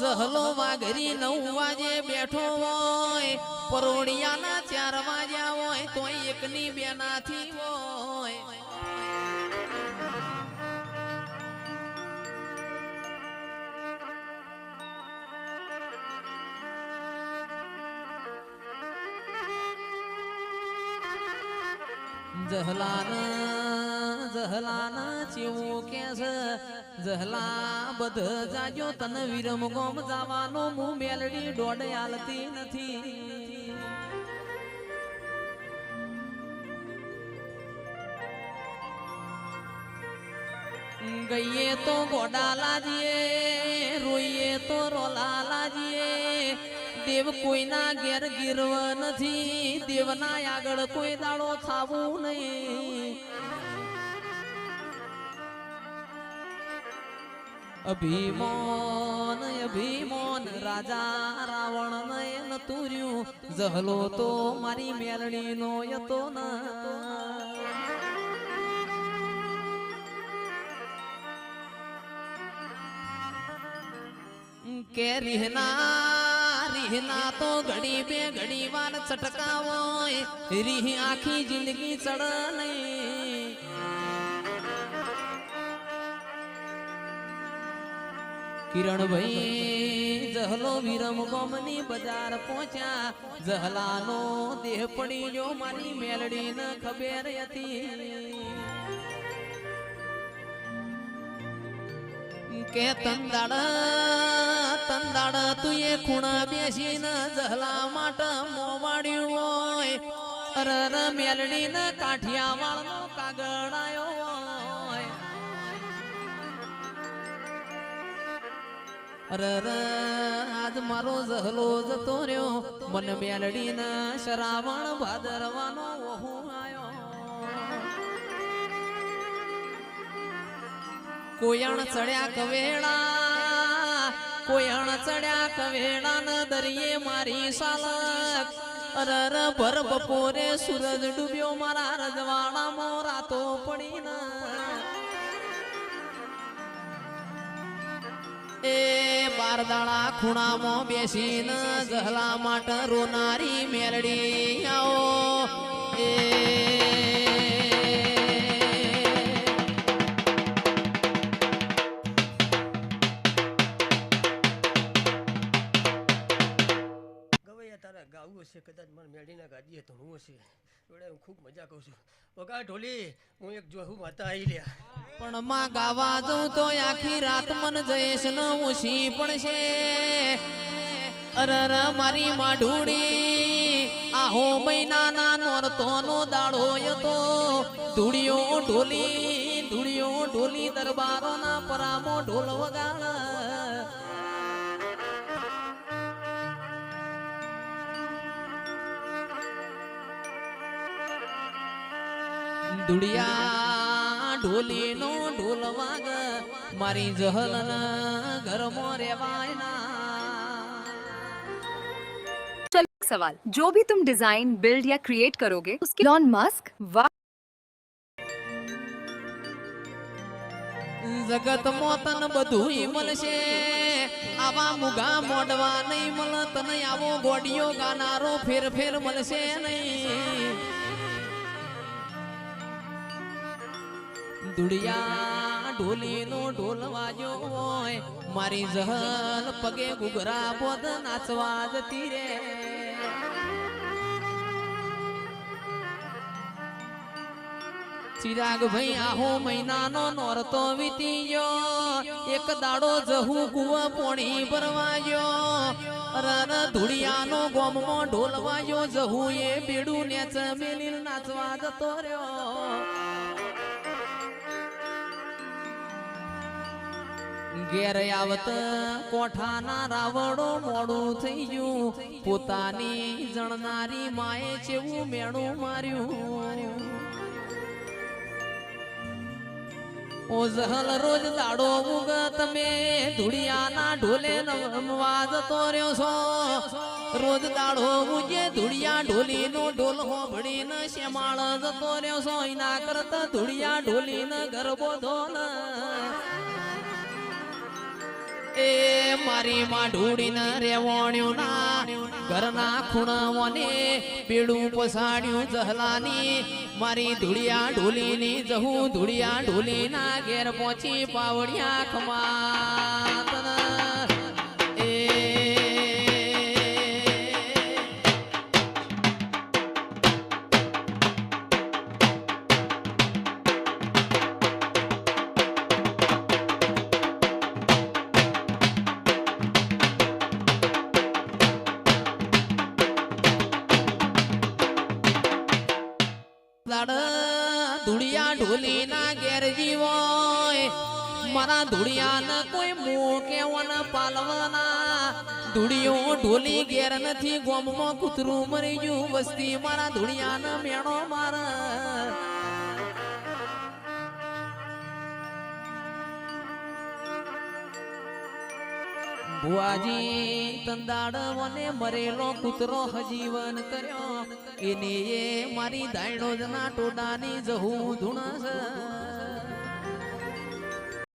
જહલો વાઘરી નવ વાગે બેઠો હોય પરોડિયાના ચાર વાગ્યા હોય, તો એકની બેનાથી હોય. જહલાન જહલાન ચેવું કે છે જહલા બધ જાજો તન વિરમ ગોમ જવાનો મુ મેલડી દોડ આલતી નથી. ગઈએ તો ગોડા લાજીએ, રોઈએ તો રોલા લાજીએ. દેવ કોઈના ઘેર ગીરવ નથી, દેવના આગળ કોઈ દાડો થાવું નહીં. અભિમાન અભિમાન. રાજા રાવણ નયન તુર્યું જહલો તો મારી મેલડી નો યતો ના. કે રીહના રીહના તો ઘડી બે ઘડી વાર છટકાવો રીહ આખી જિંદગી ચડ નહીં. કિરણભાઈ, જહલો વિરમ ગોમની બજાર પહોંચ્યા. જહલાનો દેહ પડી જો મારી મેલડી ન ખબર હતી. કે તંદાડ તંદાડ તું એ ખૂણા બેસીને જહલા માટે મોવાડ્યું હોય. અરર મેલડી ને કાઠિયાવાળનો કાગળ આયો અરર આજ મારો જહલો જતો રહ્યો. મન મેલડી ના શ્રાવણ ભાદરવાનો કોયણ ચડ્યા કવેળા કોયણ ચડ્યા કવેળા ન દરિયે મારી સાલક અરર ભર બપોરે સૂરજ ડૂબ્યો મારા રજવાડામાં રાતો પડી એ બારદાણા ખૂણામાં બેસીને ગહલા માટે રોનારી મેલડી આવો. એ. ગાવું હશે, કદાચ મને મેળીના ગાદીએ તો હશે. જોડે હું ખૂબ મજા કહું છું. વગા ઢોલી, હું એક જોહું માતા આવી લ્યા. પણ માં ગાવા જઉં તો આખી રાત મન જયેશ ન પણ પડશે. અરર મારી માઢુડી, આહો મહિનાના નોરતો નો દાડો હતો. ધૂળિયો ઢોલી ધૂળિયો ઢોલી દરબારો ના પરામો ઢોલ વગાડ. દુડિયા ઢોલી નો ઢોલ વાગ મારી જહલ ઘરમાં રેવાય ના चलो एक सवाल जो भी तुम डिजाइन बिल्ड या क्रिएट करोगे उसके लॉन मस्क वाह જગત મોતન બધું મળશે આવા મુગા મોડવા નહીં મળ તને આવો ગોડિયો ગાનારો ફેર ફેર મળશે નહીં દુડિયા ઢોલી નો ઢોલ વાજો હોય, મારી જહલ પગે ગુગરા બોધ નાચવા જતી રે. ચિરાગ ભાઈ આહો મહિનાનો નોરતો વીતી ગયો એક દાડો જહુ કુવ પોણી ભરવાયો. રન ધુડિયાનો ગોમમાં ઢોલ વાગ્યો જહુ એ બેડું નેચ મેલીલ નાચવા જતો રહ્યો. ઘેર આવત કોઠાના રાવડો મોડું થઈ ગયું. પોતાની જણનારી માએ જેવું મેણું માર્યું. ઓ જહલ રોજ દાડો ઉગ તમે ધુડિયાના ઢોલે નમવા તોર્યો છો. રોજ દાડો ઉગે ધુડિયા ઢોલી નો ઢોલ હોભળી ને શ્યામાળ જતો રહ્યો છો. એના કરતા ધુડિયા ઢોલી ને ગરબો ધોન એ મારી માં ઢૂડીને રેવાણ્યું ના. ઘરના ખૂણાઓને પીડું પસાડ્યું જહલાની મારી ધૂળિયા ઢોલીની જહું ધૂળિયા ઢોલીના ઘેર પહોંચી પાવડિયા ખમાતન દાડ ધૂળિયા ઢોલીના ઘેર હોય મારા ધૂળિયાને કોઈ મોં કેવાના પાલવાના. ધૂળિયો ઢોલી ઘેર નથી, ગોમમાં કૂતરું મરી ગયું વસ્તી. મારા ધૂળિયાને મેણો મારા. બુઆજી તંદાડ મને મરેલો કૂતરો હજીવન કર્યો. એને એ મારી દાયણો જ ના ટોડાની જહું ધૂણસ